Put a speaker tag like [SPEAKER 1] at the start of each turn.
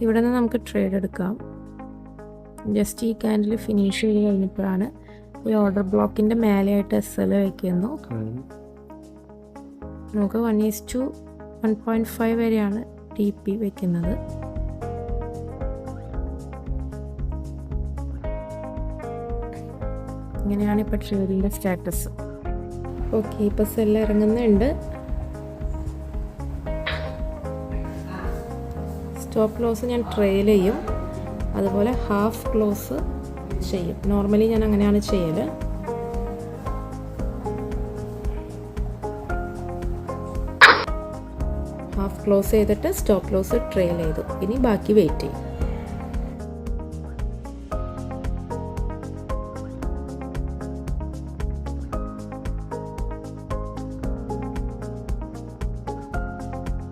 [SPEAKER 1] ഇവിടെ നിന്ന് നമുക്ക് ട്രേഡ് എടുക്കാം. ജസ്റ്റ് ഈ കാൻഡിൽ ഫിനിഷ് ചെയ്ത് കഴിഞ്ഞപ്പോഴാണ് ഈ ഓർഡർ ബ്ലോക്കിന്റെ മേലെയായിട്ട് എസ് എൽ വയ്ക്കുന്നു നമുക്ക് one is to one point five വരെയാണ് ടി പി വയ്ക്കുന്നത് ഇങ്ങനെയാണ് ഇപ്പോൾ ട്രേഡിന്റെ സ്റ്റാറ്റസ് ഓക്കെ ഇപ്പോൾ സെല്ല് ഇറങ്ങുന്നുണ്ട്. സ്റ്റോപ്പ് ക്ലോസ് ഞാൻ ട്രെയിൽ ചെയ്യും. അതുപോലെ ഹാഫ് ക്ലോസ് ചെയ്യും. നോർമലി ഞാൻ അങ്ങനെയാണ് ചെയ്യൽ ഹാഫ് ക്ലോസ് ചെയ്തിട്ട് സ്റ്റോപ്പ് ക്ലോസ് ട്രെയിൽ ചെയ്തു. ഇനി ബാക്കി വെയിറ്റ് ചെയ്യും.